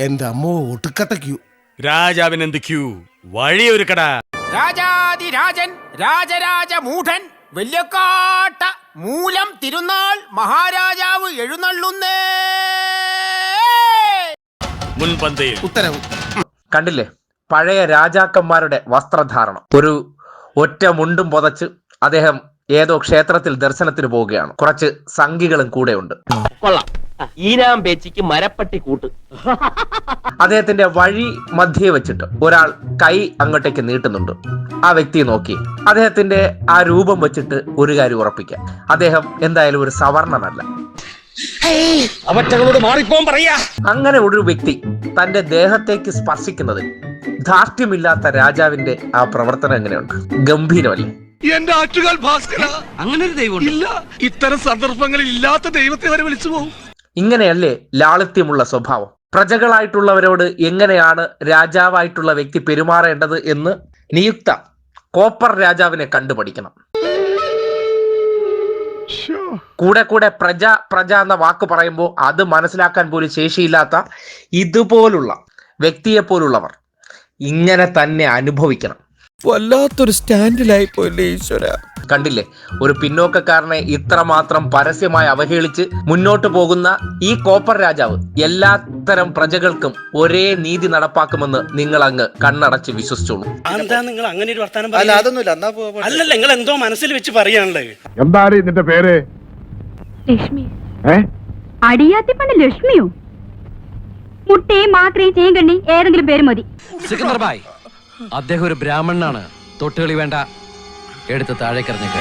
എന്റെ അമ്മോ ഒട്ടുക്കത്ത ക്യൂ. രാജാവിന് എന്ത് ക്യൂ? വഴിയൊരുക്കടാ രാജാതിരാജൻ രാജരാജ മൂഢൻ വല്യക്കാട്ട മൂലം തിരുനാൾ മഹാരാജാവ് എഴുന്നള്ളുന്നേ. മുൻപന്തിയിൽ. ഉത്തരവ്. കണ്ടില്ലേ? പഴയ രാജാക്കന്മാരുടെ വസ്ത്രധാരണം. ഒരു ഒറ്റ മുണ്ടും പുതച്ച് അദ്ദേഹം ഏതോ ക്ഷേത്രത്തിൽ ദർശനത്തിന് പോവുകയാണ്. കുറച്ച് സംഘികളും കൂടെയുണ്ട് കൊള്ളാം. ഈനാം പേച്ചിക്ക് മരപ്പട്ടി കൂട്ട്. അദ്ദേഹത്തിന്റെ വഴി മധ്യേ വെച്ചിട്ട് ഒരാൾ കൈ അങ്ങോട്ടേക്ക് നീട്ടുന്നുണ്ട്. ആ വ്യക്തി നോക്കി അദ്ദേഹത്തിന്റെ ആ രൂപം വെച്ചിട്ട് ഒരു കാര്യം ഉറപ്പിക്കാം. അദ്ദേഹം എന്തായാലും ഒരു സവർണനല്ല അങ്ങനെ ഒരു വ്യക്തി തന്റെ ദേഹത്തേക്ക് സ്പർശിക്കുന്നതിൽ ധാർഷ്ട്യമില്ലാത്ത രാജാവിന്റെ ആ പ്രവർത്തനം എങ്ങനെയുണ്ട്? ഗംഭീരമല്ലേ? എന്റെ ആറ്റുകാൽ ഭാസ്കര. അങ്ങനെ ഒരു ദൈവം ഇല്ല ഇത്തരം സന്ദർഭങ്ങളിൽ ഇല്ലാത്ത ദൈവത്തെ വരെ വിളിച്ചു പോകും. ഇങ്ങനെയല്ലേ ലാളിത്യമുള്ള സ്വഭാവം? പ്രജകളായിട്ടുള്ളവരോട് എങ്ങനെയാണ് രാജാവായിട്ടുള്ള വ്യക്തി പെരുമാറേണ്ടത് എന്ന് നിയുക്ത കോപ്പർ രാജാവിനെ കണ്ടുപഠിക്കണം. കൂടെ കൂടെ പ്രജ പ്രജ എന്ന വാക്ക് പറയുമ്പോൾ അത് മനസ്സിലാക്കാൻ പോലും ശേഷിയില്ലാത്ത ഇതുപോലുള്ള വ്യക്തിയെ പോലുള്ളവർ ഇങ്ങനെ തന്നെ അനുഭവിക്കണം. വല്ലാത്തൊരു സ്റ്റാൻഡിലായി പോയില്ലേ ഈശ്വര. കണ്ടില്ലേ? ഒരു പിന്നോക്കക്കാരനെ ഇത്രമാത്രം പരസ്യമായി അവഹേളിച്ച് മുന്നോട്ട് പോകുന്ന ഈ കോപ്പർ രാജാവ് എല്ലാത്തരം പ്രജകൾക്കും ഒരേ നീതി നടപ്പാക്കുമെന്ന് നിങ്ങൾ അങ്ങ് കണ്ണടച്ച് വിശ്വസിച്ചോളൂ. എന്താ നിങ്ങൾ അങ്ങനെ ഒരു വർത്താനം അല്ല അതൊന്നുമില്ല. അല്ലല്ല നിങ്ങൾ എന്തോ മനസ്സിൽ വെച്ച് പറയാനുള്ളത്? എന്താണ് ഇതിന്റെ പേര്? ലക്ഷ്മി. അടിയാത്തിപ്പണ്ട് ലക്ഷ്മിയോ? മുട്ടയും മാത്രയും ചെയ്യങ്കണ്ണി ഏതെങ്കിലും പേര് മതി. സിക്കന്ദർ ബായ് അദ്ദേഹം ഒരു ബ്രാഹ്മണനാണ്. തൊട്ടുകളി വേണ്ട. എടുത്ത് താഴേക്കറിഞ്ഞിട്ട്